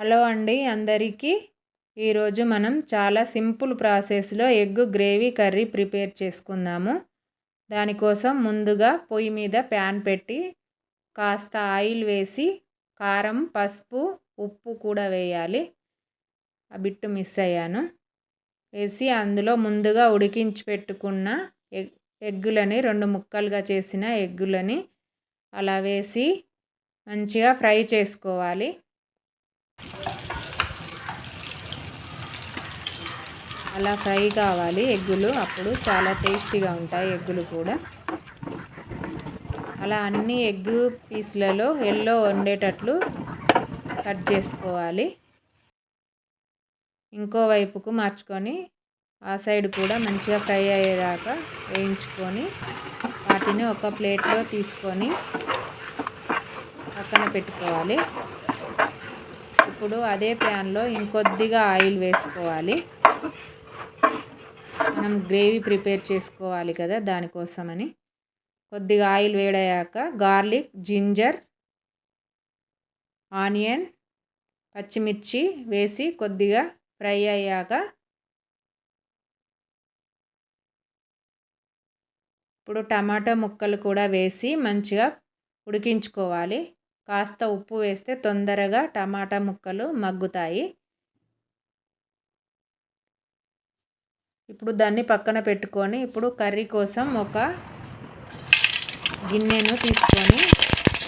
Hello అండి అందరికీ. ఈరోజు మనం చాలా సింపుల్ ప్రాసెస్లో ఎగ్ గ్రేవీ కర్రీ ప్రిపేర్ చేసుకుందాము. దానికోసం ముందుగా పొయ్యి మీద ప్యాన్ పెట్టి కాస్త ఆయిల్ వేసి కారం పసుపు ఉప్పు కూడా వేయాలి. ఆ బిట్టు మిస్ అయ్యాను. వేసి అందులో ముందుగా ఉడికించి పెట్టుకున్న ఎగ్ ఎగ్గులని రెండు ముక్కలుగా చేసిన ఎగ్గులని అలా వేసి మంచిగా ఫ్రై చేసుకోవాలి. అలా ఫ్రై కావాలి ఎగ్గులు. అప్పుడు చాలా టేస్టీగా ఉంటాయి ఎగ్గులు కూడా. అలా అన్ని ఎగ్ పీస్లలో ఎల్లో వండేటట్లు కట్ చేసుకోవాలి. ఇంకో వైపుకు మార్చుకొని ఆ సైడ్ కూడా మంచిగా ఫ్రై అయ్యేదాకా వేయించుకొని వాటిని ఒక ప్లేట్లో తీసుకొని పక్కన పెట్టుకోవాలి. ఇప్పుడు అదే ప్యాన్లో ఇంకొద్దిగా ఆయిల్ వేసుకోవాలి. మనం గ్రేవీ ప్రిపేర్ చేసుకోవాలి కదా దానికోసమని. కొద్దిగా ఆయిల్ వేడయ్యాక గార్లిక్ జింజర్ ఆనియన్ పచ్చిమిర్చి వేసి కొద్దిగా ఫ్రై అయ్యాక ఇప్పుడు టమాటా ముక్కలు కూడా వేసి మంచిగా ఉడికించుకోవాలి. కాస్త ఉప్పు వేస్తే తొందరగా టమాటా ముక్కలు మగ్గుతాయి. ఇప్పుడు దాన్ని పక్కన పెట్టుకొని ఇప్పుడు కర్రీ కోసం ఒక గిన్నెను తీసుకొని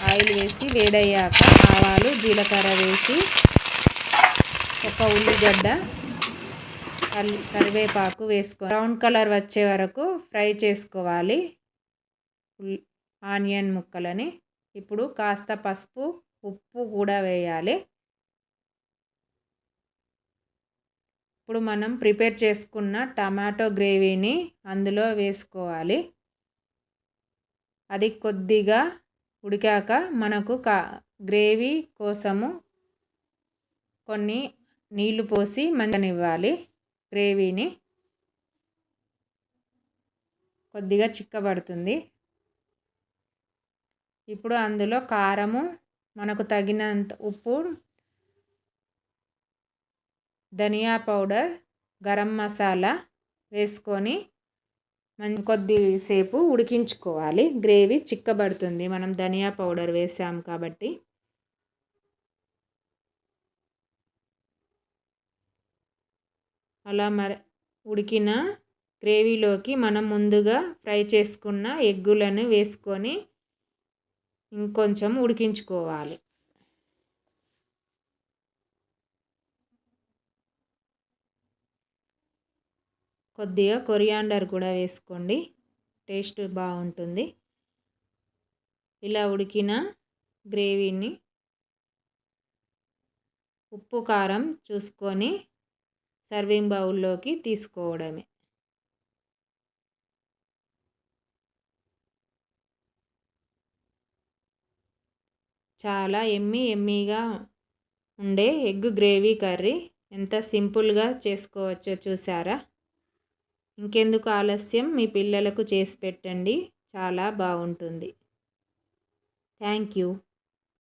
ఆయిల్ వేసి వేడయ్యాక ఆవాలు జీలకర్ర వేసి ఒక ఉల్లిగడ్డ కరివేపాకు వేసుకో బ్రౌన్ కలర్ వచ్చే వరకు ఫ్రై చేసుకోవాలి. ఆనియన్ ముక్కలని. ఇప్పుడు కాస్త పసుపు ఉప్పు కూడా వేయాలి. ఇప్పుడు మనం ప్రిపేర్ చేసుకున్న టమాటో గ్రేవీని అందులో వేసుకోవాలి. అది కొద్దిగా ఉడికాక మనకు కా గ్రేవీ కోసము కొన్ని నీళ్ళు పోసి మంచనివ్వాలి గ్రేవీని. కొద్దిగా చిక్కబడుతుంది. ఇప్పుడు అందులో కారము మనకు తగినంత ఉప్పు ధనియా పౌడర్ గరం మసాలా వేసుకొని మన కొద్దిసేపు ఉడికించుకోవాలి. గ్రేవీ చిక్కబడుతుంది. మనం ధనియా పౌడర్ వేసాం కాబట్టి. అలా మరి ఉడికిన గ్రేవీలోకి మనం ముందుగా ఫ్రై చేసుకున్న ఎగ్గులను వేసుకొని ఇంకొంచెం ఉడికించుకోవాలి. కొద్దిగా కొరియాండర్ కూడా వేసుకోండి. టేస్ట్ బాగుంటుంది. ఇలా ఉడికిన గ్రేవీని ఉప్పు కారం చూసుకొని సర్వింగ్ బౌల్లోకి తీసుకోవడమే. చాలా ఎమ్మి ఎమ్మీగా ఉండే ఎగ్ గ్రేవీ కర్రీ. ఎంత సింపుల్గా చేసుకోవచ్చో చూసారా? ఇంకెందుకు ఆలస్యం? మీ పిల్లలకు చేసి పెట్టండి. చాలా బాగుంటుంది. Thank you.